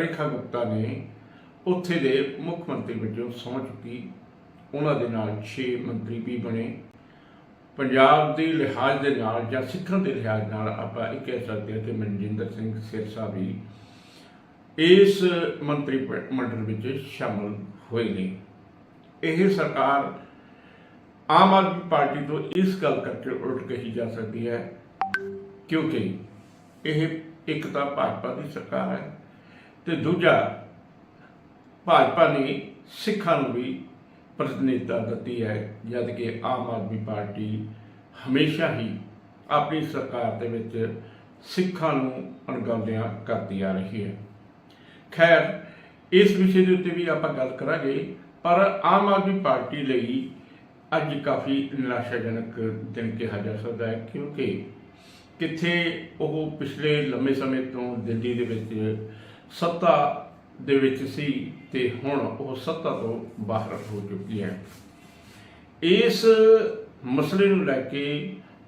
ਰੇਖਾ ਗੁਪਤਾ ਨੇ ਉੱਥੇ ਦੇ ਮੁੱਖ ਮੰਤਰੀ ਵਜੋਂ ਸਹੁੰ ਚੁੱਕੀ। ਉਹਨਾਂ ਦੇ ਨਾਲ 6 ਮੰਤਰੀ ਵੀ ਬਣੇ। ਪੰਜਾਬ ਦੇ ਲਿਹਾਜ਼ ਦੇ ਨਾਲ ਜਾਂ ਸਿੱਖਾਂ ਦੇ ਲਿਹਾਜ਼ ਨਾਲ ਆਪਾਂ ਇਹ ਕਹਿ ਸਕਦੇ ਹਾਂ ਕਿ ਮਨਜਿੰਦਰ ਸਿੰਘ ਸਿਰਸਾ ਵੀ ਇਸ ਮੰਤਰੀ ਮੰਡਲ ਵਿੱਚ ਸ਼ਾਮਲ ਹੋਏ ਨੇ। ਇਹ ਸਰਕਾਰ ਆਮ ਆਦਮੀ ਪਾਰਟੀ ਤੋਂ ਇਸ ਗੱਲ ਕਰਕੇ ਉਲਟ ਕਹੀ ਜਾ ਸਕਦੀ ਹੈ ਕਿਉਂਕਿ ਇਹ ਇੱਕ ਤਾਂ ਭਾਜਪਾ ਦੀ ਸਰਕਾਰ ਹੈ। ਤੇ ਦੂਜਾ ਭਾਜਪਾ ਨੇ ਸਿੱਖਾਂ ਨੂੰ ਵੀ ਪ੍ਰਤੀਨਿਧਤਾ ਦਿੱਤੀ ਹੈ, ਜਦ ਕਿ ਆਮ ਆਦਮੀ ਪਾਰਟੀ ਹਮੇਸ਼ਾ ਹੀ ਆਪਣੀ ਸਰਕਾਰ ਦੇ ਵਿੱਚ ਸਿੱਖਾਂ ਨੂੰ ਅਣਗੌਲਿਆਂ ਕਰਦੀ ਆ ਰਹੀ ਹੈ। ਖੈਰ, ਇਸ ਵਿਸ਼ੇ ਦੇ ਉੱਤੇ ਵੀ ਆਪਾਂ ਗੱਲ ਕਰਾਂਗੇ, ਪਰ ਆਮ ਆਦਮੀ ਪਾਰਟੀ ਲਈ ਅੱਜ ਕਾਫੀ ਨਿਰਾਸ਼ਾਜਨਕ ਦਿਨ ਕਿਹਾ ਜਾ ਸਕਦਾ ਹੈ, ਕਿਉਂਕਿ ਕਿੱਥੇ ਉਹ ਪਿਛਲੇ ਲੰਮੇ ਸਮੇਂ ਤੋਂ ਦਿੱਲੀ ਦੇ ਵਿੱਚ ਸੱਤਾ ਦੇ ਵਿੱਚ ਸੀ ਤੇ ਹੁਣ ਉਹ ਸੱਤਾ ਤੋਂ ਬਾਹਰ ਹੋ ਚੁੱਕੀ ਹੈ। ਇਸ ਮਸਲੇ ਨੂੰ ਲੈ ਕੇ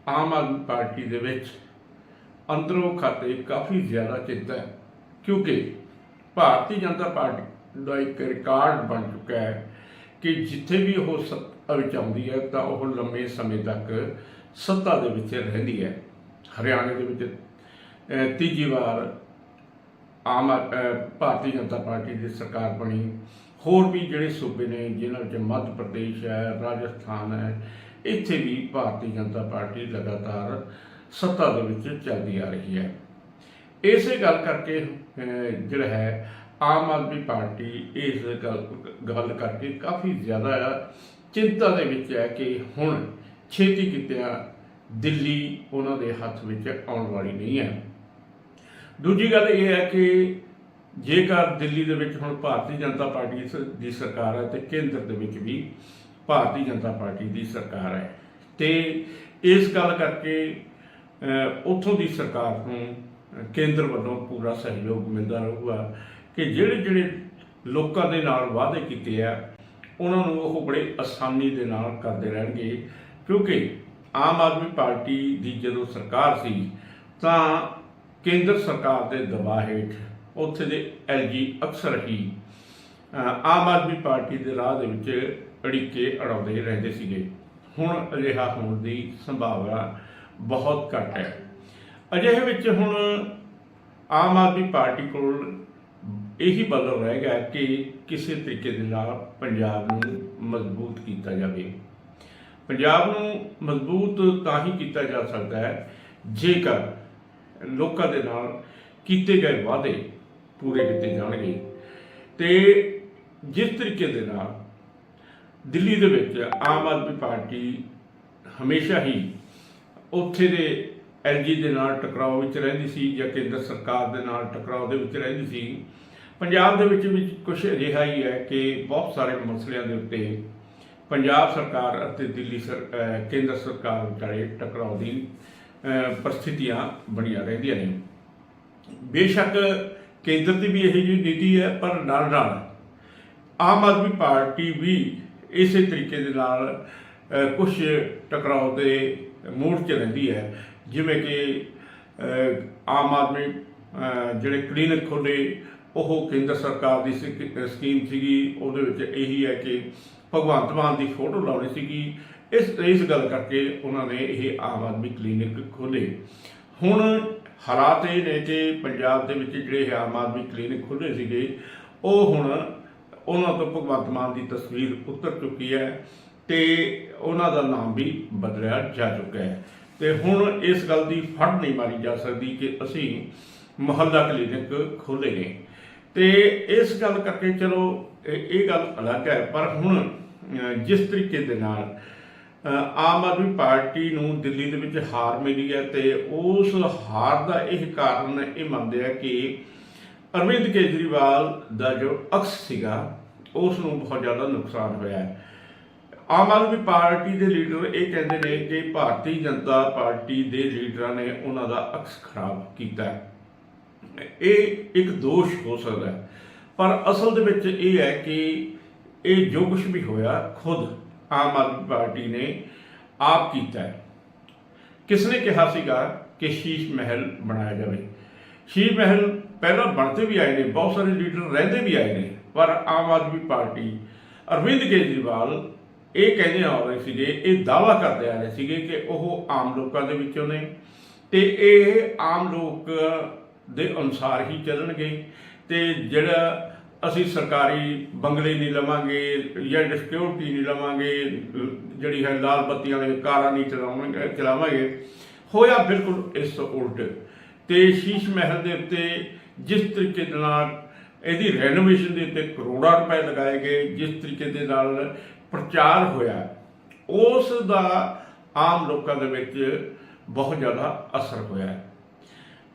ਆਮ ਆਦਮੀ ਪਾਰਟੀ ਦੇ ਵਿੱਚ ਅੰਦਰੋਂ ਖਾਤੇ ਕਾਫੀ ਜ਼ਿਆਦਾ ਚਿੰਤਾ ਹੈ, ਕਿਉਂਕਿ ਭਾਰਤੀ ਜਨਤਾ ਪਾਰਟੀ ਦਾ ਇੱਕ ਰਿਕਾਰਡ ਬਣ ਚੁੱਕਾ ਹੈ ਕਿ ਜਿੱਥੇ ਵੀ ਉਹ ਸੱਤਾ ਵਿੱਚ ਆਉਂਦੀ ਹੈ, ਤਾਂ ਉਹ ਲੰਮੇ ਸਮੇਂ ਤੱਕ ਸੱਤਾ ਦੇ ਵਿੱਚ ਰਹਿੰਦੀ ਹੈ। ਹਰਿਆਣੇ ਦੇ ਵਿੱਚ ਤੀਜੀ ਵਾਰ ਆਮ ਆਦ- ਭਾਰਤੀ ਜਨਤਾ ਪਾਰਟੀ ਦੀ ਸਰਕਾਰ ਬਣੀ। ਹੋਰ ਵੀ ਜਿਹੜੇ ਸੂਬੇ ਨੇ, ਜਿਨ੍ਹਾਂ ਵਿੱਚ ਮੱਧ ਪ੍ਰਦੇਸ਼ ਹੈ, ਰਾਜਸਥਾਨ ਹੈ, ਇੱਥੇ ਵੀ ਭਾਰਤੀ ਜਨਤਾ ਪਾਰਟੀ ਲਗਾਤਾਰ ਸੱਤਾ ਦੇ ਵਿੱਚ ਚੱਲਦੀ ਆ ਰਹੀ ਹੈ। ਇਸੇ ਗੱਲ ਕਰਕੇ ਜਿਹੜਾ ਹੈ, ਆਮ ਆਦਮੀ ਪਾਰਟੀ ਇਸ ਗੱਲ ਗੱਲ ਕਰਕੇ ਕਾਫੀ ਜ਼ਿਆਦਾ ਚਿੰਤਾ ਦੇ ਵਿੱਚ ਹੈ ਕਿ ਹੁਣ ਛੇਤੀ ਕਿਤਿਆਂ ਦਿੱਲੀ ਉਹਨਾਂ ਦੇ ਹੱਥ ਵਿੱਚ ਆਉਣ ਵਾਲੀ ਨਹੀਂ ਹੈ। ਦੂਜੀ ਗੱਲ ਇਹ ਹੈ ਕਿ ਜੇਕਰ ਦਿੱਲੀ ਦੇ ਵਿੱਚ ਹੁਣ ਭਾਰਤੀ ਜਨਤਾ ਪਾਰਟੀ ਸ- ਦੀ ਸਰਕਾਰ ਹੈ ਤੇ ਕੇਂਦਰ ਦੇ ਵਿੱਚ ਵੀ ਭਾਰਤੀ ਜਨਤਾ ਪਾਰਟੀ ਦੀ ਸਰਕਾਰ ਹੈ, ਤੇ ਇਸ ਗੱਲ ਕਰਕੇ ਉੱਥੋਂ ਦੀ ਸਰਕਾਰ ਨੂੰ ਕੇਂਦਰ ਵੱਲੋਂ ਪੂਰਾ ਸਹਿਯੋਗ ਮਿਲਦਾ ਰਹੂਗਾ ਕਿ ਜਿਹੜੇ ਜਿਹੜੇ ਲੋਕਾਂ ਦੇ ਨਾਲ ਵਾਅਦੇ ਕੀਤੇ ਆ, ਉਹਨਾਂ ਨੂੰ ਉਹ ਬੜੇ ਆਸਾਨੀ ਦੇ ਨਾਲ ਕਰਦੇ ਰਹਿਣਗੇ, ਕਿਉਂਕਿ ਆਮ ਆਦਮੀ ਪਾਰਟੀ ਦੀ ਜਦੋਂ ਸਰਕਾਰ ਸੀ, ਤਾਂ ਕੇਂਦਰ ਸਰਕਾਰ ਦੇ ਦਬਾਅ ਹੇਠ ਉੱਥੇ ਦੇ ਐਲਜੀ ਅਕਸਰ ਹੀ ਆਮ ਆਦਮੀ ਪਾਰਟੀ ਦੇ ਰਾਹ ਦੇ ਵਿੱਚ ਅੜਿੱਕੇ ਅੜਾਉਂਦੇ ਰਹਿੰਦੇ ਸੀਗੇ। ਹੁਣ ਅਜਿਹਾ ਹੋਣ ਦੀ ਸੰਭਾਵਨਾ ਬਹੁਤ ਘੱਟ ਹੈ। ਅਜਿਹੇ ਵਿੱਚ ਹੁਣ ਆਮ ਆਦਮੀ ਪਾਰਟੀ ਕੋਲ ਇਹੀ ਬਦਲ ਰਹਿ ਗਿਆ ਕਿ ਕਿਸੇ ਤਰੀਕੇ ਦੇ ਨਾਲ ਪੰਜਾਬ ਨੂੰ ਮਜ਼ਬੂਤ ਕੀਤਾ ਜਾਵੇ। ਪੰਜਾਬ ਨੂੰ ਮਜ਼ਬੂਤ ਤਾਂ ਹੀ ਕੀਤਾ ਜਾ ਸਕਦਾ ਹੈ ਜੇਕਰ ਲੋਕਾਂ ਦੇ ਨਾਲ ਕੀਤੇ ਗਏ ਵਾਅਦੇ ਪੂਰੇ ਕੀਤੇ ਜਾਣਗੇ। ਤੇ ਜਿਸ ਤਰੀਕੇ ਦੇ ਨਾਲ ਦਿੱਲੀ ਦੇ ਵਿੱਚ ਆਮ ਆਦਮੀ ਪਾਰਟੀ ਹਮੇਸ਼ਾ ਹੀ ਉੱਥੇ ਦੇ ਐਲਜੀ ਦੇ ਨਾਲ ਟਕਰਾਅ ਵਿੱਚ ਰਹਿੰਦੀ ਸੀ ਜਾਂ ਕੇਂਦਰ ਸਰਕਾਰ ਦੇ ਨਾਲ ਟਕਰਾਅ ਦੇ ਵਿੱਚ ਰਹਿੰਦੀ ਸੀ, ਪੰਜਾਬ ਦੇ ਵਿੱਚ ਵੀ ਕੁਝ ਅਜਿਹਾ ਹੀ ਹੈ ਕਿ ਬਹੁਤ ਸਾਰੇ ਮਸਲਿਆਂ ਦੇ ਉੱਤੇ ਪੰਜਾਬ ਸਰਕਾਰ ਅਤੇ ਦਿੱਲੀ ਸਰ ਕੇਂਦਰ ਸਰਕਾਰ ਵਿਚਾਲੇ ਟਕਰਾਅ ਦੀ ਪਰਿਸਥਿਤੀਆਂ ਬਣੀਆਂ ਰਹਿੰਦੀਆਂ ਨੇ। ਬੇਸ਼ੱਕ ਕੇਂਦਰ ਦੀ ਵੀ ਇਹੀ ਜਿਹੀ ਨੀਤੀ ਹੈ, ਪਰ ਨਾਲ ਨਾਲ ਆਮ ਆਦਮੀ ਪਾਰਟੀ ਵੀ ਇਸੇ ਤਰੀਕੇ ਦੇ ਨਾਲ ਕੁਝ ਟਕਰਾਅ ਦੇ ਮੂਡ 'ਚ ਰਹਿੰਦੀ ਹੈ। ਜਿਵੇਂ ਕਿ ਆਮ ਆਦਮੀ ਜਿਹੜੇ ਕਲੀਨਿਕ ਖੋਲੇ, ਉਹ ਕੇਂਦਰ ਸਰਕਾਰ ਦੀ ਸਿਕ- ਸਕੀਮ ਸੀਗੀ, ਉਹਦੇ ਵਿੱਚ ਇਹੀ ਹੈ ਕਿ ਭਗਵੰਤ ਮਾਨ ਦੀ ਫੋਟੋ ਲਾਉਣੀ ਸੀਗੀ। ਇਸ ਇਸ ਗੱਲ ਕਰਕੇ ਉਹਨਾਂ ਨੇ ਇਹ ਆਮ ਆਦਮੀ ਕਲੀਨਿਕ ਖੋਲੇ ਹੁਣ ਹਾਲਾਤ ਇਹ ਨੇ ਕਿ ਪੰਜਾਬ ਦੇ ਵਿੱਚ ਜਿਹੜੇ ਇਹ ਆਮ ਆਦਮੀ ਕਲੀਨਿਕ ਖੁੱਲੇ ਸੀਗੇ, ਉਹ ਹੁਣ ਉਹਨਾਂ ਤੋਂ ਭਗਵੰਤ ਮਾਨ ਦੀ ਤਸਵੀਰ ਉਤਰ ਚੁੱਕੀ ਹੈ ਤੇ ਉਹਨਾਂ ਦਾ ਨਾਮ ਵੀ ਬਦਲਿਆ ਜਾ ਚੁੱਕਾ ਹੈ। ਤੇ ਹੁਣ ਇਸ ਗੱਲ ਦੀ ਫੜ ਨਹੀਂ ਮਾਰੀ ਜਾ ਸਕਦੀ ਕਿ ਅਸੀਂ ਮੁਹੱਲਾ ਕਲੀਨਿਕ ਖੋਲੇ ਨੇ। ਤੇ ਇਸ ਗੱਲ ਕਰਕੇ ਚਲੋ, ਇਹ ਇਹ ਗੱਲ ਅਲੱਗ ਹੈ, ਪਰ ਹੁਣ ਜਿਸ ਤਰੀਕੇ ਦੇ ਨਾਲ ਆਮ ਆਦਮੀ ਪਾਰਟੀ ਨੂੰ ਦਿੱਲੀ ਦੇ ਵਿੱਚ ਹਾਰ ਮਿਲੀ ਹੈ ਤੇ ਉਸ ਹਾਰ ਦਾ ਇਹ ਕਾਰਨ ਇਹ ਮੰਨਦੇ ਆ ਕਿ ਅਰਵਿੰਦ ਕੇਜਰੀਵਾਲ ਦਾ ਜੋ ਅਕਸ ਸੀਗਾ, ਉਸ ਨੂੰ ਬਹੁਤ ਜ਼ਿਆਦਾ ਨੁਕਸਾਨ ਹੋਇਆ ਹੈ। ਆਮ ਆਦਮੀ ਪਾਰਟੀ ਦੇ ਲੀਡਰ ਇਹ ਕਹਿੰਦੇ ਨੇ ਕਿ ਭਾਰਤੀ ਜਨਤਾ ਪਾਰਟੀ ਦੇ ਲੀਡਰਾਂ ਨੇ ਉਹਨਾਂ ਦਾ ਅਕਸ ਖਰਾਬ ਕੀਤਾ ਹੈ। ਇਹ ਇੱਕ ਦੋਸ਼ ਹੋ ਸਕਦਾ ਹੈ। ਪਰ ਅਸਲ ਦੇ ਵਿੱਚ ਇਹ ਹੈ ਕਿ ਇਹ ਜੋ ਕੁਝ ਵੀ ਹੋਇਆ, ਖੁਦ ਆਮ ਆਦਮੀ ਪਾਰਟੀ ਨੇ ਆਪ ਕੀਤਾ ਹੈ। ਕਿਸ ਨੇ ਕਿਹਾ ਸੀਗਾ ਕਿ ਸ਼ੀਸ਼ ਮਹਿਲ ਬਣਾਇਆ ਜਾਵੇ? ਸ਼ੀਸ਼ ਮਹਿਲ ਪਹਿਲਾਂ ਬਣਦੇ ਵੀ ਆਏ ਨੇ, ਬਹੁਤ ਸਾਰੇ ਲੀਡਰ ਰਹਿੰਦੇ ਵੀ ਆਏ ਨੇ, ਪਰ ਆਮ ਆਦਮੀ ਪਾਰਟੀ ਅਰਵਿੰਦ ਕੇਜਰੀਵਾਲ ਇਹ ਕਹਿੰਦੇ ਆ ਰਹੇ ਸੀਗੇ, ਇਹ ਦਾਵਾ ਕਰਦੇ ਆ ਰਹੇ ਸੀਗੇ ਕਿ ਉਹ ਆਮ ਲੋਕਾਂ ਦੇ ਵਿੱਚੋਂ ਨੇ ਤੇ ਇਹ ਆਮ ਲੋਕ ਦੇ ਅਨੁਸਾਰ ਹੀ ਚੱਲਣਗੇ ਤੇ ਜਿਹੜਾ ਅਸੀਂ ਸਰਕਾਰੀ ਬੰਗਲੇ ਨਹੀਂ ਲਵਾਂਗੇ ਜਾਂ ਸਿਕਿਉਰਿਟੀ ਨਹੀਂ ਲਵਾਂਗੇ, ਜਿਹੜੀ ਹੈ ਲਾਲ ਬੱਤੀਆਂ ਵਾਲੇ ਕਾਰਾਂ ਨਹੀਂ ਚਲਾਵਾਂਗੇ ਚਲਾਵਾਂਗੇ, ਹੋਇਆ ਬਿਲਕੁਲ ਇਸ ਤੋਂ ਉਲਟ। ਤੇ ਸ਼ੀਸ਼ ਮਹਿਲ ਦੇ ਉੱਤੇ ਜਿਸ ਤਰੀਕੇ ਦੇ ਨਾਲ ਇਹਦੀ ਰੈਨੋਵੇਸ਼ਨ ਦੇ ਉੱਤੇ ਕਰੋੜਾਂ ਰੁਪਏ ਲਗਾਏ ਗਏ, ਜਿਸ ਤਰੀਕੇ ਦੇ ਨਾਲ ਪ੍ਰਚਾਰ ਹੋਇਆ, ਉਸ ਦਾ ਆਮ ਲੋਕਾਂ ਦੇ ਵਿੱਚ ਬਹੁਤ ਜ਼ਿਆਦਾ ਅਸਰ ਹੋਇਆ।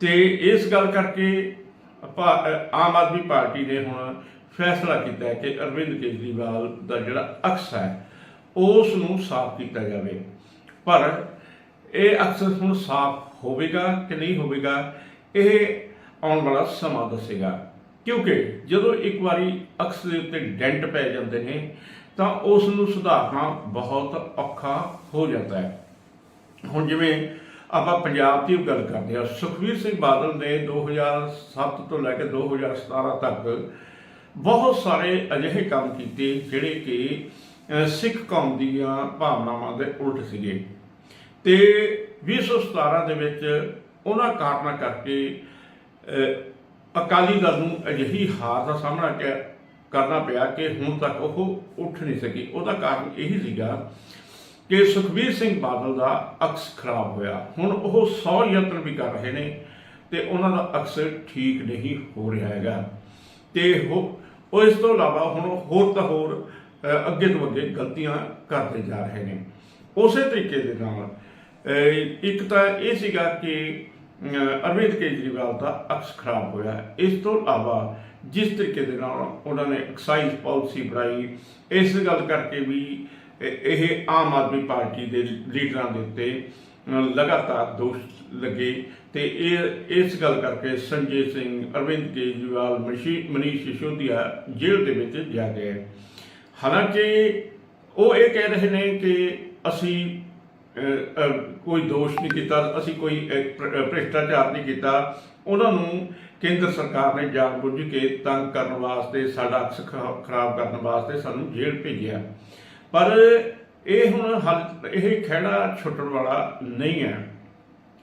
ਤੇ ਇਸ ਗੱਲ ਕਰਕੇ ਆਮ ਆਦਮੀ ਪਾਰਟੀ ਨੇ ਹੁਣ ਫੈਸਲਾ ਕੀਤਾ ਹੈ ਕਿ ਅਰਵਿੰਦ ਕੇਜਰੀਵਾਲ ਦਾ ਜਿਹੜਾ ਅਕਸ ਹੈ ਉਸ ਨੂੰ ਸਾਫ਼ ਕੀਤਾ ਜਾਵੇ। ਪਰ ਇਹ ਅਕਸਰ ਹੁਣ ਸਾਫ਼ ਹੋਵੇਗਾ ਕਿ ਨਹੀਂ ਹੋਵੇਗਾ, ਇਹ ਆਉਣ ਵਾਲਾ ਸਮਾਂ ਦੱਸੇਗਾ। ਕਿਉਂਕਿ ਜਦੋਂ ਇੱਕ ਵਾਰੀ ਅਕਸ ਦੇ ਉੱਤੇ ਡੈਂਟ ਪੈ ਜਾਂਦੇ ਨੇ, ਤਾਂ ਉਸ ਨੂੰ ਸੁਧਾਰਨਾ ਬਹੁਤ ਔਖਾ ਹੋ ਜਾਂਦਾ ਹੈ। ਹੁਣ ਜਿਵੇਂ ਆਪਾਂ ਪੰਜਾਬ ਦੀ ਗੱਲ ਕਰਦੇ ਹਾਂ। ਸੁਖਵੀਰ ਸਿੰਘ ਬਾਦਲ ਨੇ 2007 ਤੋਂ ਲੈ ਕੇ 2017 ਤੱਕ ਬਹੁਤ ਸਾਰੇ ਅਜਿਹੇ ਕੰਮ ਕੀਤੇ ਜਿਹੜੇ ਕਿ ਸਿੱਖ ਕੌਮ ਦੀਆਂ ਭਾਵਨਾਵਾਂ ਦੇ ਉਲਟ ਸੀਗੇ। ਤੇ 2017 ਦੇ ਵਿੱਚ ਉਹਨਾਂ ਕਾਰਨਾਂ ਕਰਕੇ ਅਕਾਲੀ ਦਲ ਨੂੰ ਅਜਿਹੀ ਹਾਰ ਦਾ ਸਾਹਮਣਾ ਕ- ਕਰਨਾ ਪਿਆ ਕਿ ਹੁਣ ਤੱਕ ਉਹ ਉੱਠ ਨਹੀਂ ਸਕੀ। ਉਹਦਾ ਕਾਰਨ ਇਹੀ ਸੀਗਾ ਕਿ ਸੁਖਬੀਰ ਸਿੰਘ ਬਾਦਲ ਦਾ ਅਕਸ ਖਰਾਬ ਹੋਇਆ। ਹੁਣ ਉਹ 100 ਯਤਨ ਵੀ ਕਰ ਰਹੇ ਨੇ ਤੇ ਉਹਨਾਂ ਦਾ ਅਕਸ ਠੀਕ ਨਹੀਂ ਹੋ ਰਿਹਾ ਹੈਗਾ। ਤੇ ਉਹ ਇਸ ਤੋਂ ਇਲਾਵਾ ਹੁਣ ਹੋਰ ਤਾਂ ਹੋਰ ਅੱਗੇ ਤੋਂ ਅੱਗੇ ਗਲਤੀਆਂ ਕਰਦੇ ਜਾ ਰਹੇ ਨੇ। ਉਸੇ ਤਰੀਕੇ ਦੇ ਨਾਲ ਇੱਕ ਤਾਂ ਇਹ ਸੀਗਾ ਕਿ ਅਰਵਿੰਦ ਕੇਜਰੀਵਾਲ ਦਾ ਅਕਸ ਖਰਾਬ ਹੋਇਆ। ਇਸ ਤੋਂ ਇਲਾਵਾ ਜਿਸ ਤਰੀਕੇ ਦੇ ਨਾਲ ਉਹਨਾਂ ਨੇ ਐਕਸਾਈਜ਼ ਪਾਲਿਸੀ ਬਣਾਈ, ਇਸ ਗੱਲ ਕਰਕੇ ਵੀ ਇਹ ਆਮ ਆਦਮੀ ਪਾਰਟੀ ਦੇ ਲੀਡਰਾਂ ਦੇ ਉੱਤੇ ਲਗਾਤਾਰ ਦੋਸ਼ ਲੱਗੇ ਤੇ ਇਹ, ਇਸ ਗੱਲ ਕਰਕੇ ਸੰਜੇ ਸਿੰਘ, ਅਰਵਿੰਦ ਕੇਜਰੀਵਾਲ, ਮਸ਼ੀ, ਮਨੀਸ਼ ਸਿਸੋਦੀਆ ਜੇਲ੍ਹ ਦੇ ਵਿੱਚ ਜਾ ਗਏ। ਹਾਲਾਂਕਿ ਉਹ ਇਹ ਕਹਿ ਰਹੇ ਨੇ ਕਿ ਅਸੀਂ ਕੋਈ ਦੋਸ਼ ਨਹੀਂ ਕੀਤਾ, ਅਸੀਂ ਕੋਈ ਭ੍ਰਿਸ਼ਟਾਚਾਰ ਨਹੀਂ ਕੀਤਾ। ਉਹਨਾਂ ਨੂੰ ਕੇਂਦਰ ਸਰਕਾਰ ਨੇ ਜਾਣਬੁੱਝ ਕੇ ਤੰਗ ਕਰਨ ਵਾਸਤੇ, ਸਾਡਾ ਅਕਸ ਖਰਾ- ਖਰਾਬ ਕਰਨ ਵਾਸਤੇ ਸਾਨੂੰ ਜੇਲ੍ਹ ਭੇਜਿਆ। ਪਰ ਇਹ ਹੁਣ ਹੱਲ, ਇਹ ਖਹਿੜਾ ਛੁੱਟਣ ਵਾਲਾ ਨਹੀਂ ਹੈ।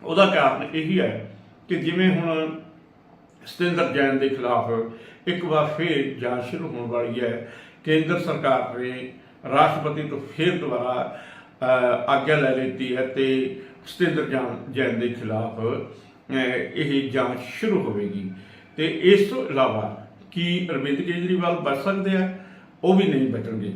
ਉਹਦਾ ਕਾਰਨ ਇਹੀ ਹੈ ਕਿ ਜਿਵੇਂ ਹੁਣ ਸਤਿੰਦਰ ਜੈਨ ਦੇ ਖਿਲਾਫ ਇੱਕ ਵਾਰ ਫੇਰ ਜਾਂਚ ਸ਼ੁਰੂ ਹੋਣ ਵਾਲੀ ਹੈ। ਕੇਂਦਰ ਸਰਕਾਰ ਨੇ ਰਾਸ਼ਟਰਪਤੀ ਤੋਂ ਫੇਰ ਦੁਬਾਰਾ ਆਗਿਆ ਲੈ ਲਈ ਹੈ ਤੇ ਸਤਿੰਦਰ ਜੈਨ ਜੈਨ ਦੇ ਖਿਲਾਫ ਇਹ ਜਾਂਚ ਸ਼ੁਰੂ ਹੋਵੇਗੀ। ਤੇ ਇਸ ਤੋਂ ਇਲਾਵਾ ਕੀ ਅਰਵਿੰਦ ਕੇਜਰੀਵਾਲ ਬਚ ਸਕਦੇ ਆ? ਉਹ ਵੀ ਨਹੀਂ ਬਚਣਗੇ।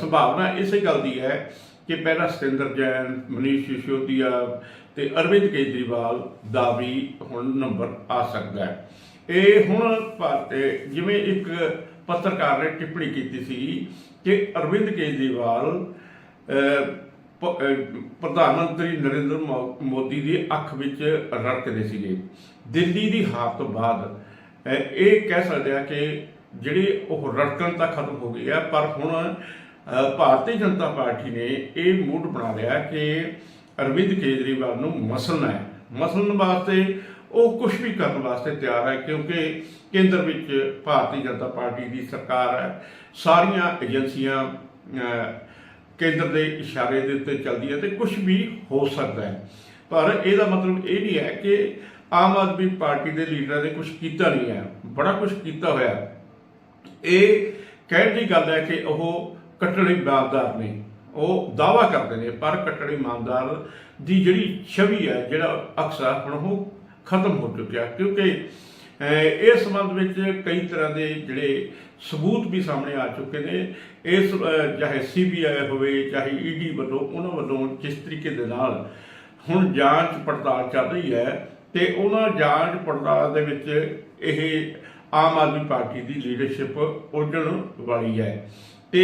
ਸੰਭਾਵਨਾ ਇਸੇ ਗੱਲ ਦੀ ਹੈ ਕਿ ਪਹਿਲਾਂ ਸਤਿੰਦਰ ਜੈਨ, ਮਨੀਸ਼ ਸਿਸੋਦੀਆ ਤੇ ਅਰਵਿੰਦ ਕੇਜਰੀਵਾਲ ਦਾ ਵੀ ਹੁਣ ਨੰਬਰ ਆ ਸਕਦਾ ਹੈ। ਇਹ ਹੁਣ ਭਾਰਤ ਜਿਵੇਂ ਇੱਕ ਪੱਤਰਕਾਰ ਨੇ ਟਿੱਪਣੀ ਕੀਤੀ ਸੀ ਕਿ ਅਰਵਿੰਦ ਕੇਜਰੀਵਾਲ ਪ- ਪ੍ਰਧਾਨ ਮੰਤਰੀ ਨਰਿੰਦਰ ਮੋ- ਮੋਦੀ ਦੀ ਅੱਖ ਵਿੱਚ ਰੜਕਦੇ ਸੀਗੇ। ਦਿੱਲੀ ਦੀ ਹਾਰ ਤੋਂ ਬਾਅਦ ਇਹ ਕਹਿ ਸਕਦੇ ਆ ਕਿ ਜਿਹੜੀ ਉਹ ਰੜਕਣ ਤਾਂ ਖਤਮ ਹੋ ਗਈ ਹੈ ਪਰ ਹੁਣ ਭਾਰਤੀ ਜਨਤਾ ਪਾਰਟੀ ਨੇ ਇਹ ਮੂਡ ਬਣਾ ਲਿਆ ਕਿ ਅਰਵਿੰਦ ਕੇਜਰੀਵਾਲ ਨੂੰ ਮਸਲਣਾ ਹੈ। ਮਸਲਣ ਵਾਸਤੇ ਉਹ ਕੁਝ ਵੀ ਕਰਨ ਵਾਸਤੇ ਤਿਆਰ ਹੈ, ਕਿਉਂਕਿ ਕੇਂਦਰ ਵਿੱਚ ਭਾਰਤੀ ਜਨਤਾ ਪਾਰਟੀ ਦੀ ਸਰਕਾਰ ਹੈ। ਸਾਰੀਆਂ ਏਜੰਸੀਆਂ ਕੇਂਦਰ ਦੇ ਇਸ਼ਾਰੇ ਦੇ ਉੱਤੇ ਚੱਲਦੀ ਹੈ ਤੇ ਕੁਝ ਵੀ ਹੋ ਸਕਦਾ ਹੈ। ਪਰ ਇਹਦਾ ਮਤਲਬ ਇਹ ਨਹੀਂ ਹੈ ਕਿ ਆਮ ਆਦਮੀ ਪਾਰਟੀ ਦੇ ਲੀਡਰਾਂ ਨੇ ਕੁਝ ਕੀਤਾ ਨਹੀਂ ਹੈ। ਬੜਾ ਕੁਝ ਕੀਤਾ ਹੋਇਆ। ਇਹ ਕਹਿਣ ਦੀ ਗੱਲ ਹੈ ਕਿ ਉਹ ਕੱਟੜੇ ਇਮਾਨਦਾਰ ਨੇ। ਉਹ ਦਾਵਾ ਕਰਦੇ ਨੇ ਪਰ ਕੱਟੜੇ ਇਮਾਨਦਾਰ ਦੀ ਜਿਹੜੀ ਛਵੀ ਹੈ ਜਿਹੜਾ ਅਕਸਰ ਹੁਣ ਉਹ ਖਤਮ ਹੋ ਚੁੱਕਿਆ। ਕਿਉਂਕਿ ਇਸ ਸੰਬੰਧ ਵਿੱਚ ਕਈ ਤਰ੍ਹਾਂ ਦੇ ਜਿਹੜੇ ਸਬੂਤ ਵੀ ਸਾਹਮਣੇ ਆ ਚੁੱਕੇ ਨੇ। ਇਸ ਅਹ, ਚਾਹੇ ਸੀਬੀਆਈ ਹੋਵੇ ਚਾਹੇ ਈਡੀ ਵੱਲੋਂ ਉਹਨਾਂ ਵੱਲੋਂ ਜਿਸ ਤਰੀਕੇ ਦੇ ਨਾਲ ਹੁਣ ਜਾਂਚ ਪੜਤਾਲ ਚੱਲ ਰਹੀ ਹੈ ਤੇ ਉਹਨਾਂ ਜਾਂਚ ਪੜਤਾਲ ਦੇ ਵਿੱਚ ਇਹ ਆਮ ਆਦਮੀ ਪਾਰਟੀ ਦੀ ਲੀਡਰਸ਼ਿਪ ਉਲਝਣ ਵਾਲੀ ਹੈ। ਤੇ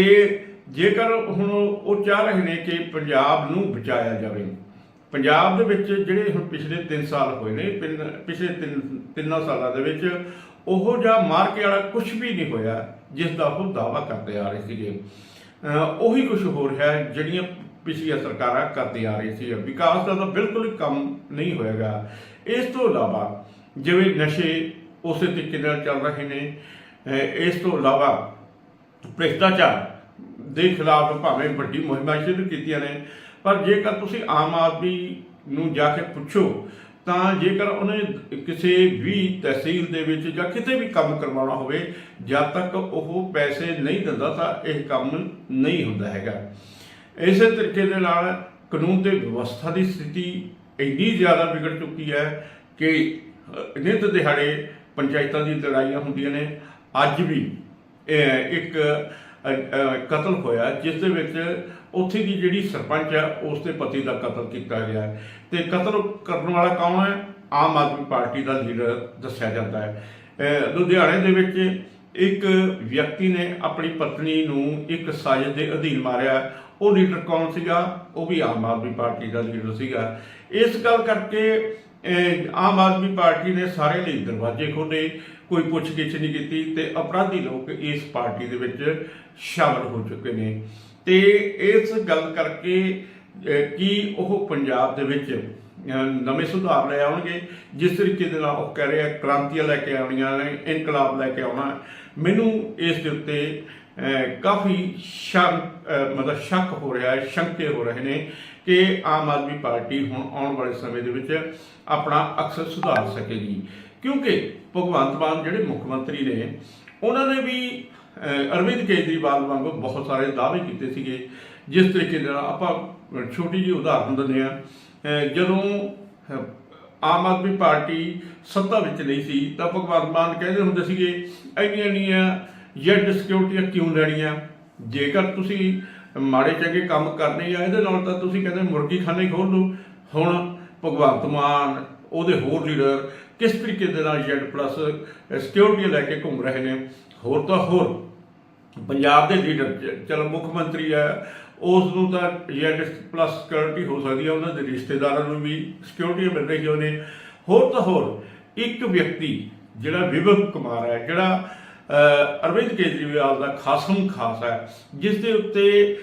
ਜੇਕਰ ਹੁਣ ਉਹ ਚਾਹ ਰਹੇ ਨੇ ਕਿ ਪੰਜਾਬ ਨੂੰ ਬਚਾਇਆ ਜਾਵੇ, ਪੰਜਾਬ ਦੇ ਵਿੱਚ ਜਿਹੜੇ ਹੁਣ ਪਿਛਲੇ 3 ਸਾਲ ਹੋਏ ਨੇ ਪਿੰਨ- ਪਿਛਲੇ 3 ਤਿੰਨਾਂ ਸਾਲਾਂ ਦੇ ਵਿੱਚ ਉਹੋ ਜਿਹਾ ਮਾਰਕੇ ਵਾਲਾ ਕੁਝ ਵੀ ਨਹੀਂ ਹੋਇਆ ਜਿਸ ਦਾ ਉਹ ਦਾਵਾ ਕਰਦੇ ਆ ਰਹੇ ਸੀਗੇ। ਉਹੀ ਕੁਝ ਹੋ ਰਿਹਾ ਹੈ ਜਿਹੜੀਆਂ ਪਿਛਲੀਆਂ ਸਰਕਾਰਾਂ ਕਰਦੇ ਆ ਰਹੀ ਸੀ। ਵਿਕਾਸ ਦਾ ਤਾਂ ਬਿਲਕੁਲ ਕੰਮ ਨਹੀਂ ਹੋਏਗਾ ਇਸ ਤੋਂ ਇਲਾਵਾ ਜਿਵੇਂ ਨਸ਼ੇ ਉਸੇ ਤਰੀਕੇ ਨਾਲ ਚੱਲ ਰਹੇ ਨੇ। ਇਸ ਤੋਂ ਇਲਾਵਾ ਭ੍ਰਿਸ਼ਟਾਚਾਰ ਦੇ ਖਿਲਾਫ ਭਾਵੇਂ ਵੱਡੀ ਮੁਹਿੰਮਾਂ ਸ਼ੁਰੂ ਕੀਤੀਆਂ ਨੇ ਪਰ ਜੇਕਰ ਤੁਸੀਂ ਆਮ ਆਦਮੀ ਨੂੰ ਜਾ ਕੇ ਪੁੱਛੋ ਤਾਂ ਜੇਕਰ ਉਹਨੇ ਕਿਸੇ ਵੀ ਤਹਿਸੀਲ ਦੇ ਵਿੱਚ ਜਾਂ ਕਿਤੇ ਵੀ ਕੰਮ ਕਰਵਾਉਣਾ ਹੋਵੇ ਜਦ ਤੱਕ ਉਹ ਪੈਸੇ ਨਹੀਂ ਦਿੰਦਾ ਤਾਂ ਇਹ ਕੰਮ ਨਹੀਂ ਹੁੰਦਾ ਹੈਗਾ। ਇਸੇ ਤਰੀਕੇ ਦੇ ਨਾਲ ਕਾਨੂੰਨ ਤੇ ਵਿਵਸਥਾ ਦੀ ਸਥਿਤੀ ਇੰਨੀ ਜ਼ਿਆਦਾ ਵਿਗੜ ਚੁੱਕੀ ਹੈ ਕਿ ਅਹ, ਨਿੱਤ ਦਿਹਾੜੇ ਪੰਚਾਇਤਾਂ ਦੀ ਲੜਾਈਆਂ ਹੁੰਦੀਆਂ ਨੇ। ਅੱਜ ਵੀ ਇੱਕ ਕਤਲ ਹੋਇਆ, ਜਿਸ ਦੇ ਵਿੱਚ ਉੱਥੇ ਦੀ ਜਿਹੜੀ ਸਰਪੰਚ ਹੈ, ਉਸ ਦੇ ਪਤੀ ਦਾ ਕਤਲ ਕੀਤਾ ਗਿਆ ਹੈ। ਤੇ ਕਤਲ ਕਰਨ ਵਾਲਾ ਕੌਣ ਹੈ? ਆਮ ਆਦਮੀ ਪਾਰਟੀ ਦਾ ਲੀਡਰ ਦੱਸਿਆ ਜਾਂਦਾ ਹੈ। ਲੁਧਿਆਣੇ ਦੇ ਵਿੱਚ ਇੱਕ ਵਿਅਕਤੀ ਨੇ ਆਪਣੀ ਪਤਨੀ ਨੂੰ ਇੱਕ ਸਾਜ਼ਿਸ਼ ਦੇ ਅਧੀਨ ਮਾਰਿਆ। ਉਹ ਲੀਡਰ ਕੌਣ ਸੀਗਾ? ਉਹ ਵੀ ਆਮ ਆਦਮੀ ਪਾਰਟੀ ਦਾ ਲੀਡਰ ਸੀਗਾ। ਇਸ ਗੱਲ ਕਰਕੇ ਆਮ ਆਦਮੀ ਪਾਰਟੀ ਨੇ ਸਾਰੇ ਲਈ ਦਰਵਾਜ਼ੇ ਖੋਲ੍ਹੇ ਕੋਈ ਪੁੱਛਗਿੱਛ ਨਹੀਂ ਕੀਤੀ ਤੇ ਅਪਰਾਧੀ ਲੋਕ ਇਸ ਪਾਰਟੀ ਦੇ ਵਿੱਚ ਸ਼ਾਮਲ ਹੋ ਚੁੱਕੇ ਨੇ। ਤੇ ਇਸ ਗੱਲ ਕਰਕੇ ਅਹ, ਕੀ ਉਹ ਪੰਜਾਬ ਦੇ ਵਿੱਚ ਨਵੇਂ ਸੁਧਾਰ ਲੈ ਆਉਣਗੇ? ਜਿਸ ਤਰੀਕੇ ਦੇ ਨਾਲ ਉਹ ਕਹਿ ਰਹੇ ਆ ਕ੍ਰਾਂਤੀਆਂ ਲੈ ਕੇ ਆਉਣੀਆਂ ਨੇ ਇਨਕਲਾਬ ਲੈ ਕੇ ਆਉਣਾ। ਮੈਨੂੰ ਇਸ ਦੇ ਉੱਤੇ ਕਾਫੀ ਸ਼ੰਕ ਮਤਲਬ ਸ਼ੱਕ ਹੋ ਰਿਹਾ ਹੈ ਸ਼ੰਕੇ ਹੋ ਰਹੇ ਨੇ ਕਿ ਆਮ ਆਦਮੀ ਪਾਰਟੀ ਹੁਣ ਆਉਣ ਵਾਲੇ ਸਮੇਂ ਦੇ ਵਿੱਚ ਆਪਣਾ ਅਕਸਰ ਸੁਧਾਰ ਸਕੇਗੀ। ਕਿਉਂਕਿ ਭਗਵੰਤ ਮਾਨ ਜਿਹੜੇ ਮੁੱਖ ਮੰਤਰੀ ਨੇ, ਉਹਨਾਂ ਨੇ ਵੀ ਅਰਵਿੰਦ ਕੇਜਰੀਵਾਲ ਵਾਂਗੂ ਬਹੁਤ ਸਾਰੇ ਦਾਅਵੇ ਕੀਤੇ ਸੀਗੇ। ਜਿਸ ਤਰੀਕੇ ਨਾਲ ਆਪਾਂ ਛੋਟੀ ਜਿਹੀ ਉਦਾਹਰਨ ਦਿੰਦੇ ਆ ਜਦੋਂ ਆਮ ਆਦਮੀ ਪਾਰਟੀ ਸੱਤਾ ਵਿੱਚ ਨਹੀਂ ਸੀ, ਤਾਂ ਭਗਵੰਤ ਮਾਨ ਕਹਿੰਦੇ ਹੁੰਦੇ ਸੀਗੇ, ਇੰਨੀਆਂ ਇੰਨੀਆਂ ਜੈਡ ਸਿਕਿਉਰਿਟੀਆਂ ਕਿਉਂ ਲੈਣੀਆਂ? ਜੇਕਰ ਤੁਸੀਂ ਮਾੜੇ ਚੰਗੇ ਕੰਮ ਕਰਨੇ ਆ, ਇਹਦੇ ਨਾਲ ਤਾਂ ਤੁਸੀਂ ਕਹਿੰਦੇ ਮੁਰਗੀ ਖਾਨੇ ਖੋਲ ਲਓ। ਹੁਣ ਭਗਵੰਤ ਮਾਨ, ਉਹਦੇ ਹੋਰ ਲੀਡਰ ਕਿਸ ਤਰੀਕੇ ਦੇ ਨਾਲ ਜੈਡ ਪਲੱਸ ਸਿਕਿਉਰਿਟੀ ਲੈ ਕੇ ਘੁੰਮ ਰਹੇ ਨੇ? ਹੋਰ ਤਾਂ ਹੋਰ। ਪੰਜਾਬ ਦੇ ਲੀਡਰ ਚ- ਚਲੋ ਮੁੱਖ ਮੰਤਰੀ ਹੈ ਉਸ ਨੂੰ ਤਾਂ ਜੈਡ ਪਲੱਸ ਸਿਕਿਉਰਿਟੀ ਹੋ ਸਕਦੀ ਹੈ, ਉਹਨਾਂ ਦੇ ਰਿਸ਼ਤੇਦਾਰਾਂ ਨੂੰ ਵੀ ਸਿਕਿਉਰਿਟੀ ਮਿਲ ਰਹੀ ਉਹਨੇ। ਹੋਰ ਤਾਂ ਹੋਰ, ਇੱਕ ਵਿਅਕਤੀ ਜਿਹੜਾ ਵਿਵਕ ਕੁਮਾਰ ਹੈ, ਜਿਹੜਾ ਅਰਵਿੰਦ ਕੇਜਰੀਵਾਲ ਦਾ ਖਾਸਮ ਖਾਸ ਹੈ ਜਿਸ ਦੇ ਉੱਤੇ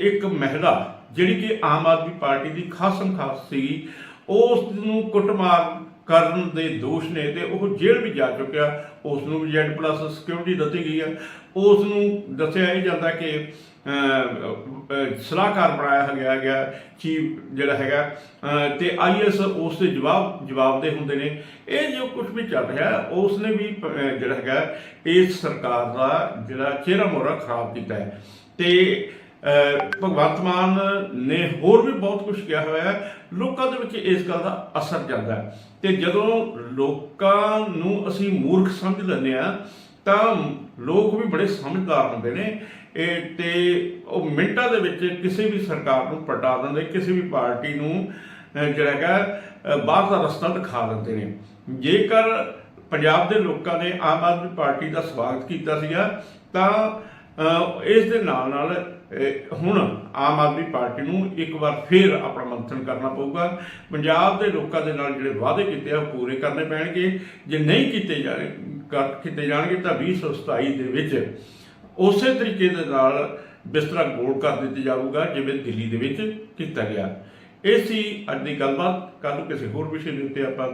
ਇੱਕ ਮਹਿਲਾ ਜਿਹੜੀ ਕਿ ਆਮ ਆਦਮੀ ਪਾਰਟੀ ਦੀ ਖਾਸਮ ਖਾਸ ਸੀ ਉਸ ਨੂੰ ਕੁੱਟਮਾਰ ਕਰਨ ਦੇ ਦੋਸ਼ ਨੇ ਤੇ ਉਹ ਜੇਲ੍ਹ ਵੀ ਜਾ ਚੁੱਕਿਆ। ਉਸ ਨੂੰ ਵੀ ਜੈਡ ਪਲੱਸ ਸਿਕਿਉਰਿਟੀ ਦਿੱਤੀ ਗਈ ਹੈ ਉਸ ਨੂੰ ਦੱਸਿਆ ਇਹ ਜਾਂਦਾ ਕਿ ਸਲਾਹਕਾਰ ਬਣਾਇਆ ਗਿਆ ਗਿਆ ਚੀਫ ਜਿਹੜਾ ਹੈਗਾ ਅਹ, ਤੇ ਆਈਐਸ ਉਸ ਦੇ ਜਵਾਬ ਜਵਾਬ ਦੇ ਹੁੰਦੇ ਨੇ। ਇਹ ਜੋ ਕੁਝ ਵੀ ਚੱਲ ਰਿਹਾ ਉਸ ਨੇ ਵੀ ਜਿਹੜਾ ਹੈਗਾ ਇਸ ਸਰਕਾਰ ਦਾ ਜਿਹੜਾ ਚਿਹਰਾ ਮੋਹਰਾ ਖਰਾਬ ਕੀਤਾ ਹੈ। ਤੇ ਭਗਵੰਤ ਮਾਨ ਨੇ ਹੋਰ ਵੀ ਬਹੁਤ ਕੁਝ ਕਿਹਾ ਹੋਇਆ ਹੈ। ਲੋਕਾਂ ਦੇ ਵਿੱਚ ਇਸ ਗੱਲ ਦਾ ਅਸਰ ਜਾਂਦਾ ਹੈ। ਤੇ ਜਦੋਂ ਲੋਕਾਂ ਨੂੰ ਅਸੀਂ ਮੂਰਖ ਸਮਝ ਲੈਂਦੇ ਆ ਤਾਂ ਲੋਕ ਵੀ ਬੜੇ ਸਮਝਦਾਰ ਹੁੰਦੇ ਨੇ। ਇਹ ਤੇ ਉਹ ਮਿੰਟਾਂ ਦੇ ਵਿੱਚ ਕਿਸੇ ਵੀ ਸਰਕਾਰ ਨੂੰ ਪਲਟਾ ਦਿੰਦੇ, ਕਿਸੇ ਵੀ ਪਾਰਟੀ ਨੂੰ ਜਿਹੜਾ ਹੈਗਾ ਬਾਹਰ ਦਾ ਰਸਤਾ ਦਿਖਾ ਦਿੰਦੇ ਨੇ। ਜੇਕਰ ਪੰਜਾਬ ਦੇ ਲੋਕਾਂ ਨੇ ਆਮ ਆਦਮੀ ਪਾਰਟੀ ਦਾ ਸਵਾਗਤ ਕੀਤਾ ਸੀਗਾ, ਤਾਂ ਇਸ ਦੇ ਨਾਲ ਨਾਲ ਹੁਣ ਆਮ ਆਦਮੀ ਪਾਰਟੀ ਨੂੰ ਇੱਕ ਵਾਰ ਫੇਰ ਆਪਣਾ ਮੰਥਨ ਕਰਨਾ ਪਊਗਾ। ਪੰਜਾਬ ਦੇ ਲੋਕਾਂ ਦੇ ਨਾਲ ਜਿਹੜੇ ਵਾਅਦੇ ਕੀਤੇ ਆ, ਉਹ ਪੂਰੇ ਕਰਨੇ ਪੈਣਗੇ। ਜੇ ਨਹੀਂ ਕੀਤੇ ਜਾਣੇ, ਕਰ ਕੀਤੇ ਜਾਣਗੇ ਤਾਂ 2027 ਦੇ ਵਿੱਚ ਉਸੇ ਤਰੀਕੇ ਦੇ ਨਾਲ ਬਿਸਤਰਾ ਗੋਲ ਕਰ ਦਿੱਤਾ ਜਾਊਗਾ, ਜਿਵੇਂ ਦਿੱਲੀ ਦੇ ਵਿੱਚ ਕੀਤਾ ਗਿਆ। ਇਹ ਸੀ ਅੱਜ ਦੀ ਗੱਲਬਾਤ। ਕੱਲ੍ਹ ਨੂੰ ਕਿਸੇ ਹੋਰ ਵਿਸ਼ੇ ਦੇ ਉੱਤੇ ਆਪਾਂ